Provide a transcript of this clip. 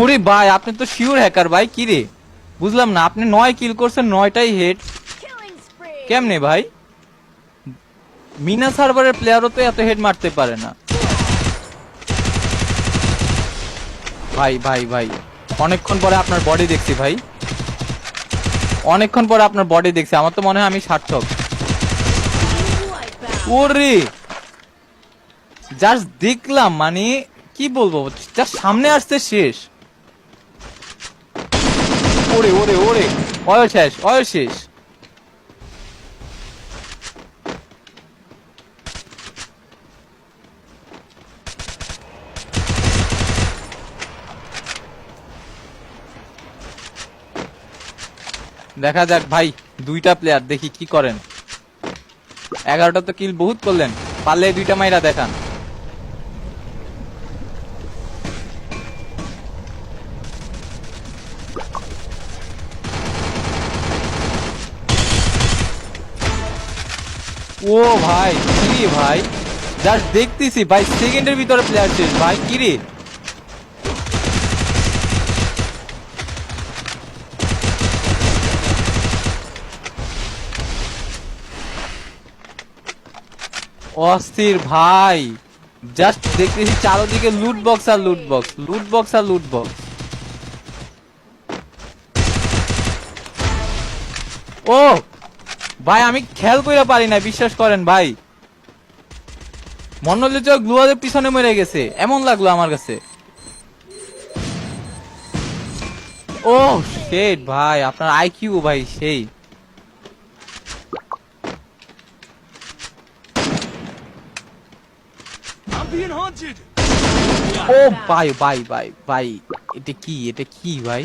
ওরে ভাই আপনি তো শিওর হ্যাকার ভাই কি রে? বুঝলাম না আপনি নয় কিল করছেন নয়টাই হেড কেমনে ভাই? মিনা সার্ভারের প্লেয়ারও তো এত হেড মারতে পারে না। ভাই ভাই ভাই অনেকক্ষণ পরে আপনার বডি দেখছি ভাই। অনেকক্ষণ পরে আপনার বডি দেখছি আমার তো মনে হয় আমি সার্থক। ওরে! জাস্ট দেখলাম মানে কি বলব জাস্ট সামনে আসছে শেষ। ওরে ওরে ওরে। অয় শেষ অয় শেষ। দেখা যাক ভাই, দুইটা প্লেয়ার দেখি কি করেন। এগারোটা তো কিল বহুত করলেন, পারলে দুইটা মাইরা দেখান। ও ভাই, কি ভাই? জাস্ট দেখতেছি, ভাই সেকেন্ডের ভিতরে প্লেয়ার শেষ। ভাই, কি রে? অস্থির ভাই। জাস্ট দেখতেছি চারোদিকে লুট বক্স আর লুট বক্স লুট বক্স আর লুট বক্স ও! ভাই, আমি খেয়াল করে পারি না বিশ্বাস করেন ভাই। মনে হলো যে গ্লুয়াদের পিছনে মরে গেছে, এমন লাগল আমার কাছে। ও শেট ভাই, আপনার আইকিউ ভাই, সেই. ও, ভাই ভাই ভাই ভাই, এটা কি এটা কি, ভাই?